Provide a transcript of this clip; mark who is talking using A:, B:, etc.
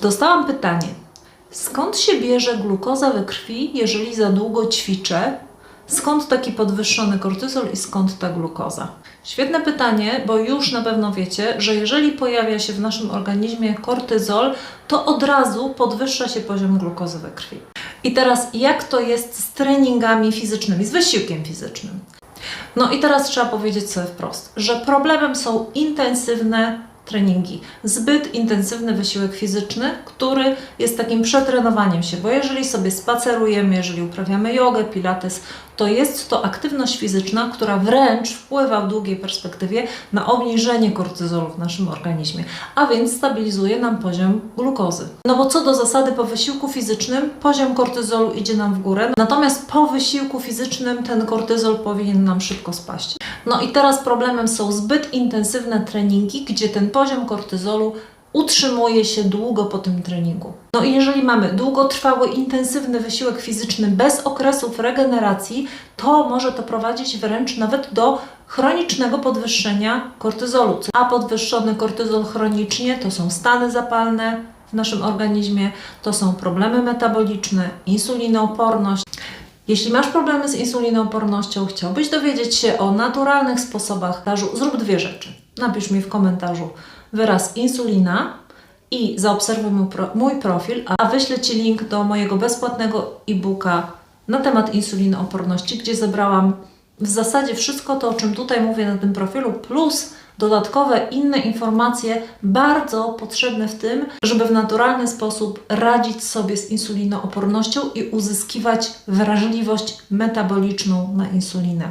A: Dostałam pytanie, skąd się bierze glukoza we krwi, jeżeli za długo ćwiczę? Skąd taki podwyższony kortyzol i skąd ta glukoza? Świetne pytanie, bo już na pewno wiecie, że jeżeli pojawia się w naszym organizmie kortyzol, to od razu podwyższa się poziom glukozy we krwi. I teraz jak to jest z treningami fizycznymi, z wysiłkiem fizycznym? No i teraz trzeba powiedzieć sobie wprost, że problemem są intensywne treningi, zbyt intensywny wysiłek fizyczny, który jest takim przetrenowaniem się, bo jeżeli sobie spacerujemy, jeżeli uprawiamy jogę, pilates, to jest to aktywność fizyczna, która wręcz wpływa w długiej perspektywie na obniżenie kortyzolu w naszym organizmie, a więc stabilizuje nam poziom glukozy. No bo co do zasady po wysiłku fizycznym poziom kortyzolu idzie nam w górę, natomiast po wysiłku fizycznym ten kortyzol powinien nam szybko spaść. No i teraz problemem są zbyt intensywne treningi, gdzie ten poziom kortyzolu utrzymuje się długo po tym treningu. No i jeżeli mamy długotrwały, intensywny wysiłek fizyczny bez okresów regeneracji, to może to prowadzić wręcz nawet do chronicznego podwyższenia kortyzolu. A podwyższony kortyzol chronicznie to są stany zapalne w naszym organizmie, to są problemy metaboliczne, insulinooporność. Jeśli masz problemy z insulinoopornością, chciałbyś dowiedzieć się o naturalnych sposobach, zrób dwie rzeczy. Napisz mi w komentarzu wyraz insulina i zaobserwuj mój profil, a wyślę Ci link do mojego bezpłatnego e-booka na temat insulinooporności, gdzie zebrałam w zasadzie wszystko to, o czym tutaj mówię na tym profilu, plus dodatkowe inne informacje bardzo potrzebne w tym, żeby w naturalny sposób radzić sobie z insulinoopornością i uzyskiwać wrażliwość metaboliczną na insulinę.